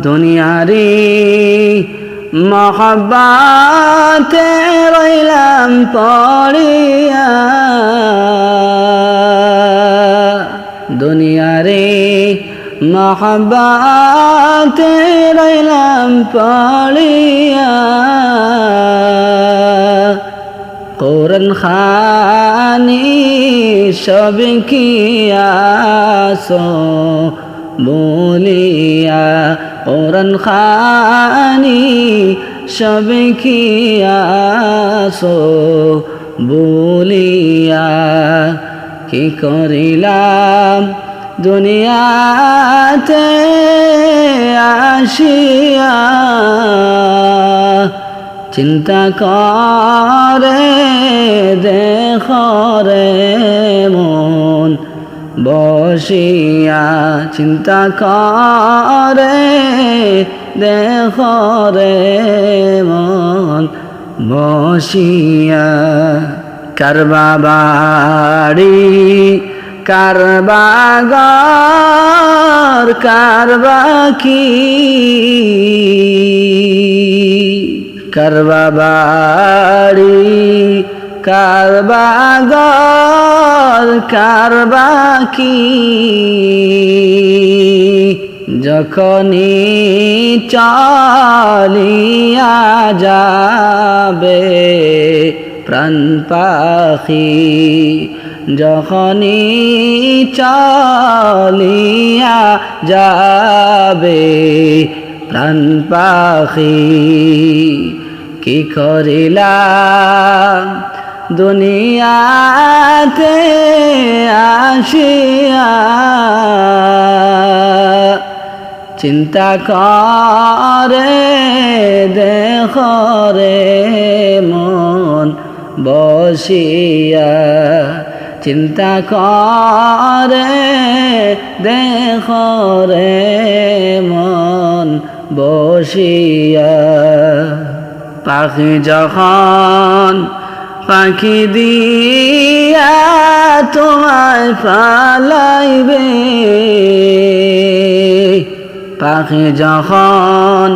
দুনিয়ারি মহব্বাতে রইলাম পড়িয়া। দুনিয়ারে মহব্বাতে রইলাম পড়িয়া। কোরআন খানি সব কি আসো বলিয়া কোরআন খানি সব আসো বলিয়া কি করিলাম দুনিয়াতে আসিয়া? চিন্তা করে দেখ রে মন। বসিয়া চিন্তা করে দেখ রে মন বসিয়া কারবা বাড়ি কারবাগর কারবা কি? কারবা বাড়ি কারবাগর কারবা কি? যখনই চালিয়া যাবে প্রাণ পাখি, যখনই চালিয়া যাবে প্রাণ পাখি, কি করিলাম দুনিয়াতে আসিয়া চিন্তা করে দেখ রে মন বসিয়া। চিন্তা করে দেখ রে মন বসিয়া। পাখি যখন পাখি দিয়া তোমায় ফালাইবে। পাখি যখন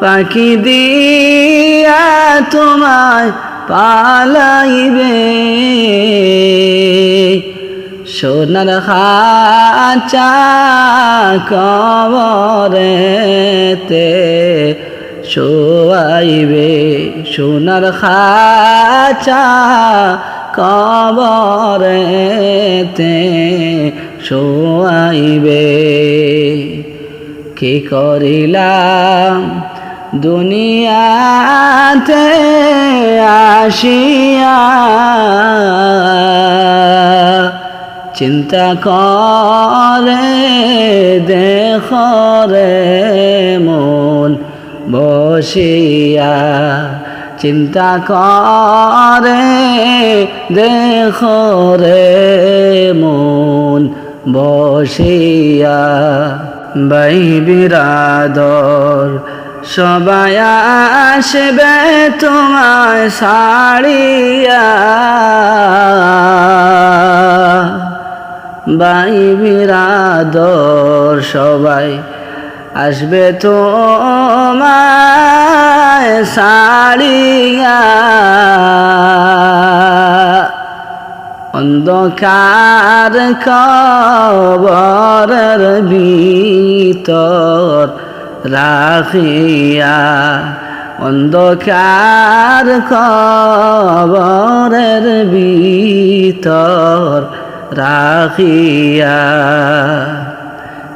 পাখি দিয়া তোমায় পালাইবে সোনার খাচা কবরেতে শোয়াইবে সোনার খাচা কবরেতে। শোয়াইবে কি করিলাম দুনিয়াতে আসিয়া? চিন্তা করে দেখ রে মন বসিয়া চিন্তা করে, দেখ রে মন বসিয়া। বাই বিরাদর সবাই আসবে তোমায় সাড়িয়া বাই বিরাদর সবাই আসবে সাড়িয়া অন্ধকার কবরের ভিতর রাখিয়া। অন্ধকার কবরের ভিতর রাখিয়া।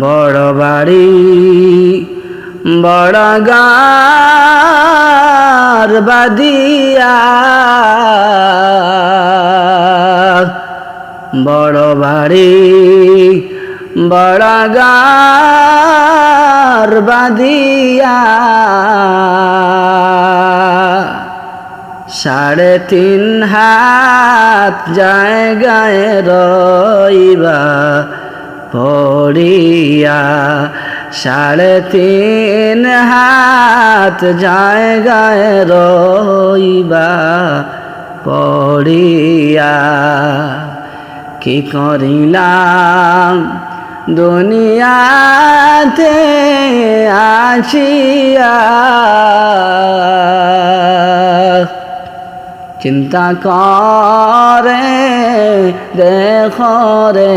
বড় বাড়ি, বড় গার বাদিয়া বড় বাড়ি, বড় গার বাদিয়া সাড়ে তিন হাত জায়গায় রইবা পড়িয়া সাড়ে তিন হাত জায়গায় রইবা পড়িয়া। কি করিলাম? দুনিয়াতে আসিয়া চিন্তা করে, দেখো রে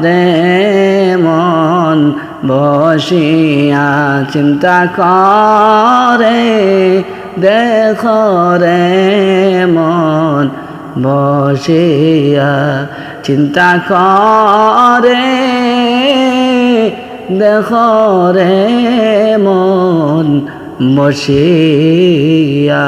রে মন বসিয়া চিন্তা করে। দেখ রে মন বসিয়া চিন্তা করে। দেখ রে মন বসিয়া